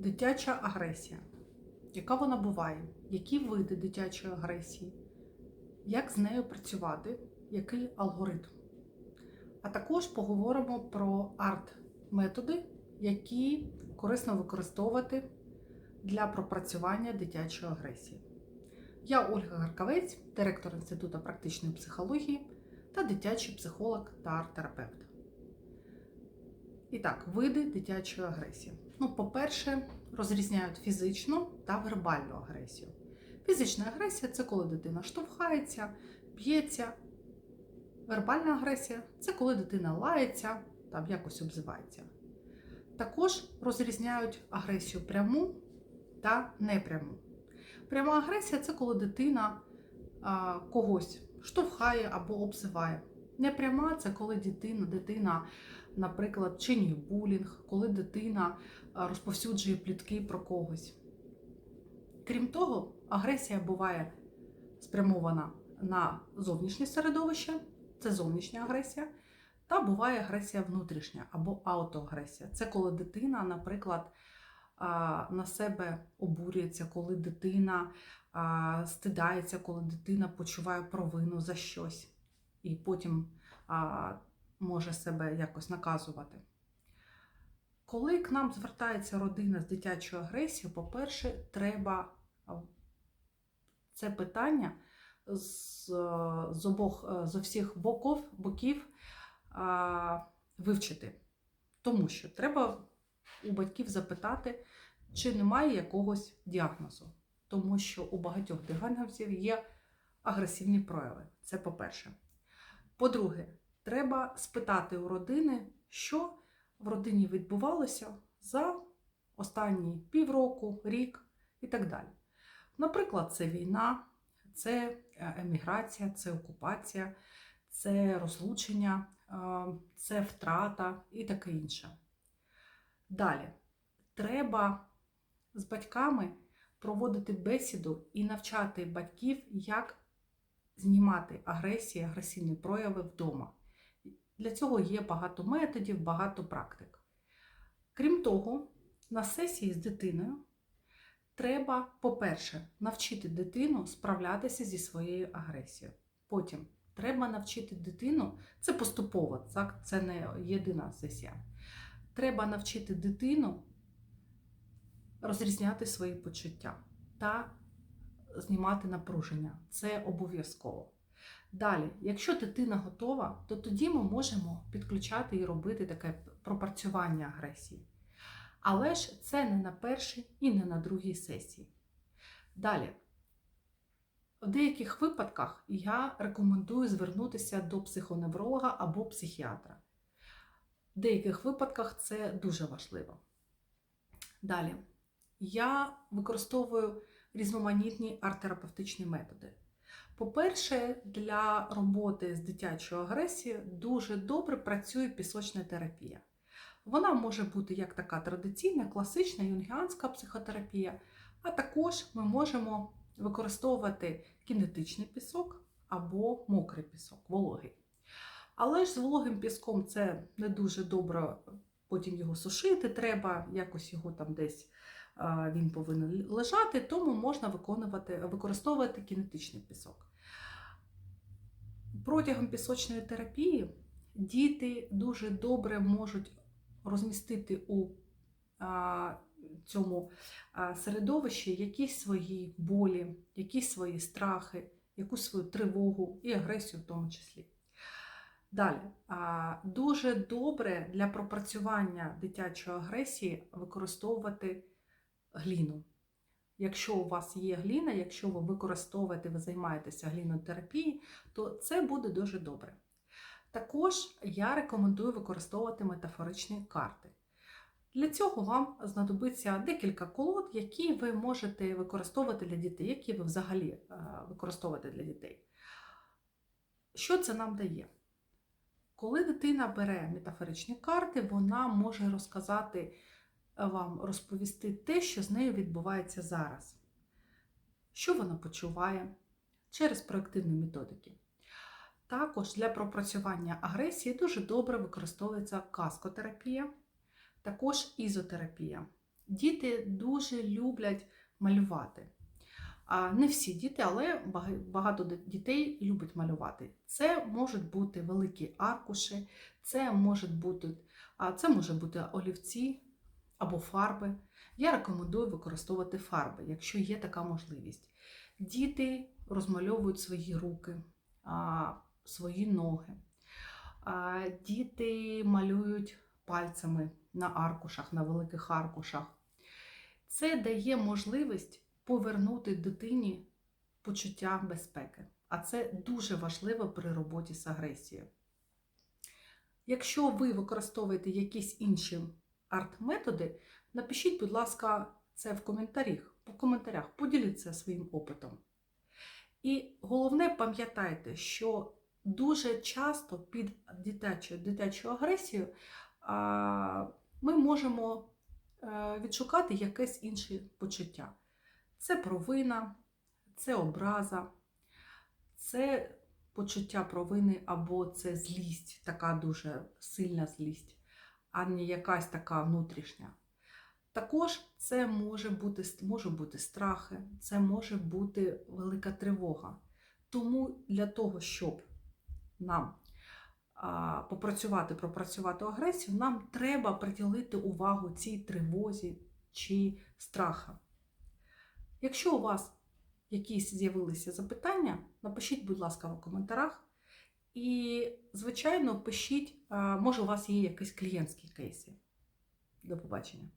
Дитяча агресія. Яка вона буває? Які види дитячої агресії? Як з нею працювати? Який алгоритм? А також поговоримо про арт-методи, які корисно використовувати для пропрацювання дитячої агресії. Я Ольга Гаркавець, директор Інституту практичної психології та дитячий психолог та арт-терапевт. І так, види дитячої агресії. Ну, по-перше, розрізняють фізичну та вербальну агресію. Фізична агресія це коли дитина штовхається, б'ється. Вербальна агресія це коли дитина лається там якось обзивається. Також розрізняють агресію пряму та непряму. Пряма агресія це коли дитина а, когось штовхає або обзиває. Непряма це коли дитина, дитина, наприклад, чинює булінг, коли дитина розповсюджує плітки про когось. Крім того, агресія буває спрямована на зовнішнє середовище, це зовнішня агресія, та буває агресія внутрішня або аутоагресія. Це коли дитина, наприклад, на себе обурюється, коли дитина стидається, коли дитина почуває провину за щось і потім може себе якось наказувати. Коли к нам звертається родина з дитячою агресією, по-перше, треба це питання з, з обох з усіх боків, боків а, вивчити. Тому що треба у батьків запитати, чи немає якогось діагнозу. Тому що у багатьох діагнозів є агресивні прояви. Це по-перше. По-друге, треба спитати у родини, що в родині відбувалося за останні півроку, рік і так далі. Наприклад, це війна, це еміграція, це окупація, це розлучення, це втрата і таке інше. Далі, треба з батьками проводити бесіду і навчати батьків, як знімати агресію, агресивні прояви вдома. Для цього є багато методів, багато практик. Крім того, на сесії з дитиною треба, по-перше, навчити дитину справлятися зі своєю агресією. Потім треба навчити дитину, це поступово, так? це не єдина сесія. Треба навчити дитину розрізняти свої почуття та знімати напруження. Це обов'язково. Далі, якщо дитина готова, то тоді ми можемо підключати і робити таке пропрацювання агресії. Але ж це не на першій і не на другій сесії. Далі, в деяких випадках я рекомендую звернутися до психоневролога або психіатра. В деяких випадках це дуже важливо. Далі, я використовую різноманітні арт-терапевтичні методи. По-перше, для роботи з дитячою агресією дуже добре працює пісочна терапія. Вона може бути як така традиційна, класична юнгіанська психотерапія, а також ми можемо використовувати кінетичний пісок або мокрий пісок, вологий. Але ж з вологим піском це не дуже добре, потім його сушити, треба якось його там десь він повинен лежати, тому можна виконувати, використовувати кінетичний пісок. Протягом пісочної терапії діти дуже добре можуть розмістити у цьому середовищі якісь свої болі, якісь свої страхи, якусь свою тривогу і агресію в тому числі. Далі, дуже добре для пропрацювання дитячої агресії використовувати гліну. Якщо у вас є гліна, якщо ви використовуєте, ви займаєтеся глінотерапією, то це буде дуже добре. Також я рекомендую використовувати метафоричні карти. Для цього вам знадобиться декілька колод, які ви можете використовувати для дітей, які ви взагалі використовуєте для дітей. Що це нам дає? Коли дитина бере метафоричні карти, вона може розказати вам розповісти те, що з нею відбувається зараз, що вона почуває через проактивні методики. Також для пропрацювання агресії дуже добре використовується каскотерапія, також ізотерапія. Діти дуже люблять малювати. Не всі діти, але багато дітей любить малювати. Це можуть бути великі аркуші, це можуть бути, це може бути олівці або фарби. Я рекомендую використовувати фарби, якщо є така можливість. Діти розмальовують свої руки, свої ноги. Діти малюють пальцями на аркушах, на великих аркушах. Це дає можливість повернути дитині почуття безпеки. А це дуже важливо при роботі з агресією. Якщо ви використовуєте якісь інші арт-методи, напишіть, будь ласка, це в коментарях. В коментарях поділіться своїм опитом. І головне, пам'ятайте, що дуже часто під дитячою, дитячою агресією а, ми можемо е, відшукати якесь інше почуття. Це провина, це образа, це почуття провини або це злість, така дуже сильна злість, а не якась така внутрішня. Також це може бути, може бути страхи, це може бути велика тривога. Тому для того, щоб нам попрацювати, пропрацювати агресію, нам треба приділити увагу цій тривозі чи страхам. Якщо у вас якісь з'явилися запитання, напишіть, будь ласка, в коментарях. І, звичайно, пишіть, може, у вас є якісь клієнтські кейси. До побачення.